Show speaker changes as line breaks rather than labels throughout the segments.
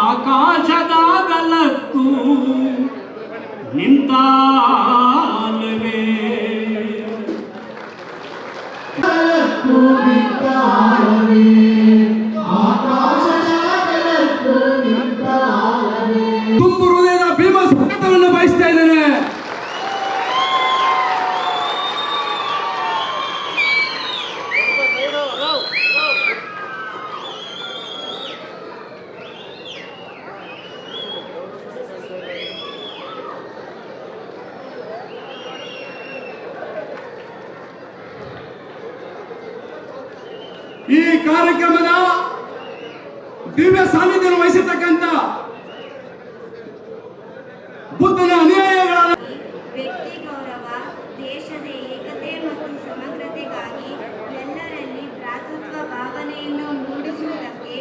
ಆಕಾಶದಾಗಲಕ್ಕೂ ನಿಂತ ಈ ಕಾರ್ಯಕ್ರಮದ ದಿವ್ಯ ಸಾನ್ನಿಧ್ಯ ವಹಿಸಿರ್ತಕ್ಕಂಥ ಬುದ್ಧನ ಅನುಯಾಯಿಗಳ
ವ್ಯಕ್ತಿ ಗೌರವ ದೇಶದ ಏಕತೆ ಮತ್ತು ಸಮಗ್ರತೆಗಾಗಿ ಎಲ್ಲರಲ್ಲಿ ಭ್ರಾತೃತ್ವ ಭಾವನೆಯನ್ನು ಮೂಡಿಸುವುದಕ್ಕೆ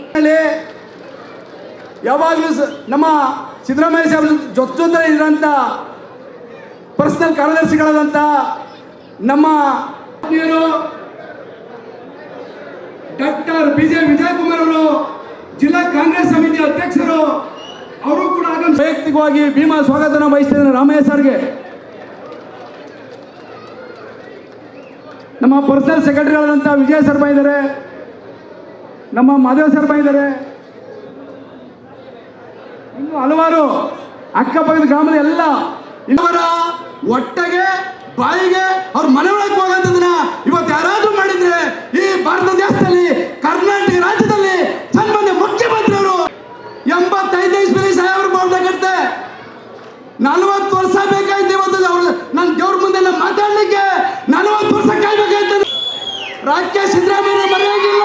ಯಾವಾಗಲೂ ನಮ್ಮ ಸಿದ್ದರಾಮಯ್ಯ ಸಾಹೇಬ್ ಜೊತೆ ಜೊತೆ ಇರುವಂತ ಪರ್ಸನಲ್ ಕಾರ್ಯದರ್ಶಿಗಳಾದಂಥ ನಮ್ಮ
ಆತ್ಮೀಯರು ಬಿ ಜೆ ವಿಜಯಕುಮಾರ್ ಅವರು ಜಿಲ್ಲಾ ಕಾಂಗ್ರೆಸ್ ಸಮಿತಿ ಅಧ್ಯಕ್ಷರು ಅವರು ಕೂಡ
ವೈಯಕ್ತಿಕವಾಗಿ ಭೀಮಾ ಸ್ವಾಗತನ ವಹಿಸ್ತಿದ್ದೇನೆ ರಾಮಯ್ಯ ಸರ್ಗೆ. ನಮ್ಮ ಪರ್ಸನಲ್ ಸೆಕ್ರೆಟರಿಗಳಾದಂಥ ವಿಜಯ ಸರ್ ಇದ್ದಾರೆ ನಮ್ಮ ಮಾಧವ ಸರ್ ಇದ್ದಾರೆ. ಇನ್ನು ಹಲವಾರು ಅಕ್ಕಪಕ್ಕದ ಗ್ರಾಮದ ಎಲ್ಲ ಇವರ ಒಟ್ಟಗೆ ಬಾಯಿಗೆ ಅವ್ರ ಮನೆ ಒಳಗೆ ಹೋಗೋದನ್ನ ಇವತ್ತು ಯಾರಾದ್ರೂ ಮಾಡಿದ್ರೆ ಈ ಭಾರತ ದೇಶದಲ್ಲಿ, ಕರ್ನಾಟಕ ರಾಜ್ಯದಲ್ಲಿ ಸನ್ಮಾನ್ಯ ಮುಖ್ಯಮಂತ್ರಿಯವರು ಎಂಬತ್ತೈದು ಇಸ್ವಿಲಿ ಬೌಂಡ ಮಾಡ್ಬೇಕಂತೆ ನಲ್ವತ್ತು ವರ್ಷ ಬೇಕಾಯ್ತು ಇವತ್ತು ಅವ್ರು ನನ್ನ ದೇವ್ರ ಮುಂದೆ ಮಾತಾಡ್ಲಿಕ್ಕೆ. ನಲ್ವತ್ತು ವರ್ಷ ಕಾಯ್ಬೇಕಾಯ್ತು ರಾಜ್ಯ ಸಿದ್ದರಾಮಯ್ಯ ಮರೆಯಾಗಿಲ್ಲ.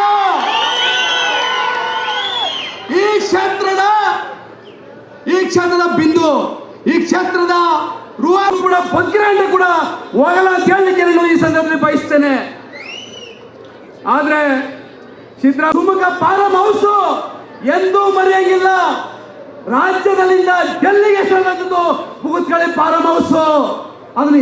ಈ ಕ್ಷೇತ್ರದ ಈ ಕ್ಷೇತ್ರದ ಬಿಂದು, ಈ ಕ್ಷೇತ್ರದ ರುವ ಕೂಡ ಬಗ್ಗಿರಂಡ ಕೂಡ ಹೋಗಲ್ಲ ಅಂತ ಹೇಳಲಿಕ್ಕೆ ನಾನು ಈ ಸಂದರ್ಭದಲ್ಲಿ ಬಯಸ್ತೇನೆ. ಆದ್ರೆ ಸುಮುಖ ಪಾರಂ ಹೌಸ್ ಎಂದೂ ಮರೆಯಾಗಿಲ್ಲ. ರಾಜ್ಯದಲ್ಲಿಂದ ಡೆಲ್ಲಿಗೆ ಸಲ್ಲದ್ದು ಮುಗುತ್ಕಳಿ ಪಾರಂ ಹೌಸ್ ಅದನ್ನು